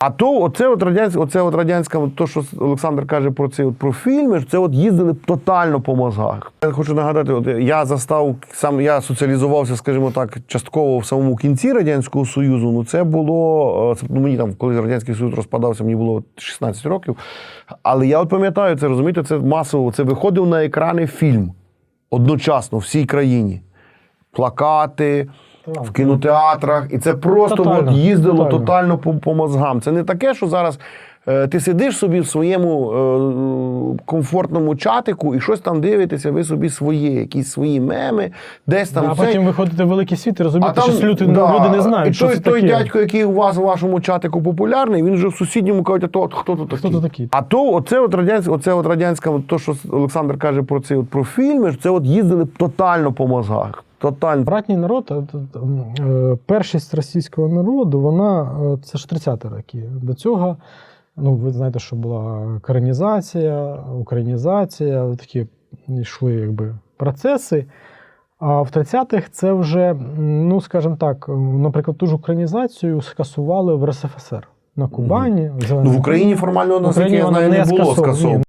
А то оце от радянська, оце от радянська, то, що Олександр каже про це от, про фільми, це от їздили тотально по мозгах. Я хочу нагадати, от я застав сам, я соціалізувався, скажімо так, частково в самому кінці радянського союзу. Ну це було е, це, ну, мені там, коли радянський союз розпадався, мені було 16 років. Але я от пам'ятаю це, розумієте, це масово. Це виходив на екрани фільм одночасно всій країні. Плакати. В кінотеатрах, і це просто Тотально, от їздило тотально. тотально по, по мозгам. Це не таке, що зараз е, ти сидиш собі в своєму е, комфортному чатику і щось там дивитеся, ви собі своє, якісь свої меми, десь там а це. потім виходите в великий світ і розумієте, що люди, люди не знають, і що той, це той таке. дядько, який у вас у вашому чатику популярний, він вже в сусідньому каже, то от хто тут такий? Хто тут такий? А то оце от радянська, оце от радянська, от то, що Олександр каже про це, от про фільми, це от їздили тотально по мозгах. Тотально. Братній народ, е, першість російського народу, вона е, це ж 30-ті роки. До цього, ну ви знаєте, що була коренізація, українізація, такі йшли якби процеси. А в 30-х це вже, ну скажімо так, наприклад, ту ж українізацію скасували в РСФСР на Кубані. Ну, в Україні формально, В Україні вона не було скасовано.